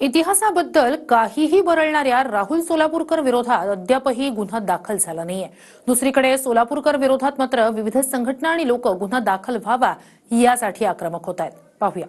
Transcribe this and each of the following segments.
इतिहासाबद्दल काहीही बरळणाऱ्या राहुल सोलापूरकर विरोधात अद्यापही गुन्हा दाखल झाला नाहीये. दुसरीकडे सोलापूरकर विरोधात मात्र विविध संघटना आणि लोक गुन्हा दाखल व्हावा यासाठी आक्रमक होत आहेत. पाहूया.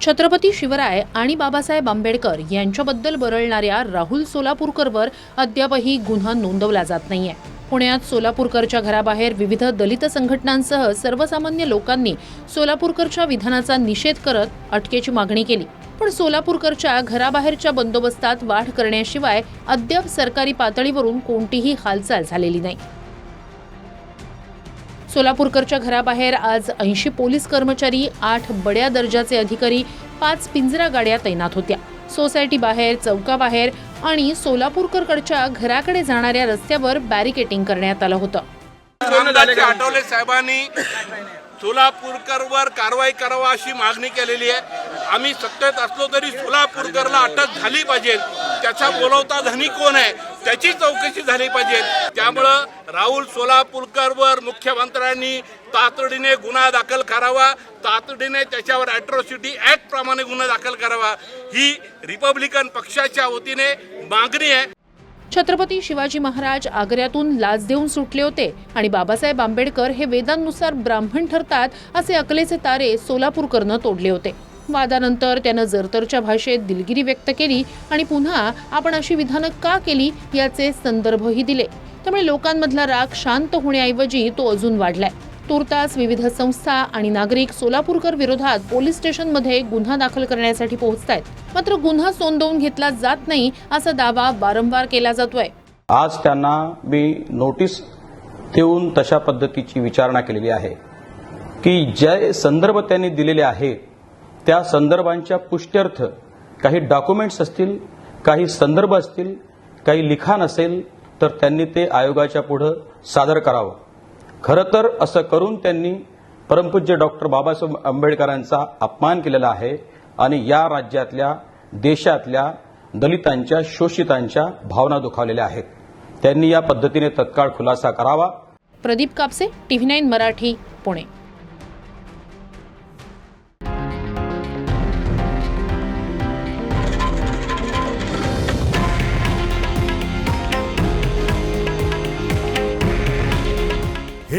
छत्रपती शिवराय आणि बाबासाहेब आंबेडकर यांच्याबद्दल बरळणाऱ्या राहुल सोलापूरकरवर अद्यापही गुन्हा नोंदवला जात नाहीये. पुण्यात सोलापूरकरच्या घराबाहेर विविध दलित संघटनांसह सर्वसामान्य लोकांनी सोलापूरकरच्या विधानाचा निषेध करत अटकेची मागणी केली. पण सोलापूरकरच्या घराबाहेरच्या बंदोबस्तात वाढ करण्याशिवाय अद्याप सरकारी पातळीवरून कोणतीही हालचाल झालेली नाही. सोलापूरकरच्या घराबाहेर आज ऐंशी पोलीस कर्मचारी आठ बड्या दर्जाचे अधिकारी पाच पिंजरा गाड्या तैनात होत्या. सोसायटी बाहेर चौकाबाहेर आणि सोलापूरकरकडच्या घराकडे जाणाऱ्या रस्त्यावर बॅरिकेटिंग करण्यात आलं होतं. आठवले साहेबांनी सोलापूरकरवर कारवाई करावा अशी मागणी केलेली आहे. आम्ही सत्तेत असलो तरी सोलापूरकरला अटक झाली पाहिजे. त्याचा बोलवता धनी कोण आहे? त्याची चौकशी झाली पाहिजे. त्यामुळं राहुल सोलापूरकरवर मुख्यमंत्र्यांनी तातडीने गुन्हा दाखल करावा. तातडीने त्याच्यावर अॅट्रॉसिटी ऍक्ट प्रमाणे गुन्हा दाखल करावा. ही रिपब्लिकन पक्षाच्या वतीने मागणी आहे. छत्रपती शिवाजी महाराज आग्र्यातून लाच देऊन सुटले होते आणि बाबासाहेब आंबेडकर हे वेदांनुसार ब्राह्मण ठरतात असे अकलेचे तारे सोलापूरकरनं तोडले होते. वादानंतर त्यानं जरतरच्या भाषेत दिलगिरी व्यक्त केली आणि पुन्हा आपण अशी विधानं का केली याचे संदर्भही दिले. त्यामुळे लोकांमधला राग शांत होण्याऐवजी तो अजून वाढलाय. तुर्तास विविध संस्था आणि नागरिक सोलापूरकर विरोधात पोलीस स्टेशनमध्ये गुन्हा दाखल करण्यासाठी पोहोचतायत. मात्र गुन्हा सोंदवून घेतला जात नाही असा दावा वारंवार केला जातोय. आज त्यांना मी नोटीस देऊन तशा पद्धतीची विचारणा केलेली आहे की जे संदर्भ त्यांनी दिलेले आहेत त्या संदर्भांच्या पुष्ट्यर्थ काही डॉक्युमेंट्स असतील काही संदर्भ असतील काही लिखाण असेल तर त्यांनी ते आयोगाच्या पुढं सादर करावं. खरं तर असं करून त्यांनी परमपूज्य डॉक्टर बाबासाहेब आंबेडकरांचा अपमान केलेला आहे आणि या राज्यातल्या देशातल्या दलितांच्या शोषितांच्या भावना दुखावलेल्या आहेत. त्यांनी या पद्धतीने तत्काळ खुलासा करावा. Pradeep Kapse TV nine Marathi Pune.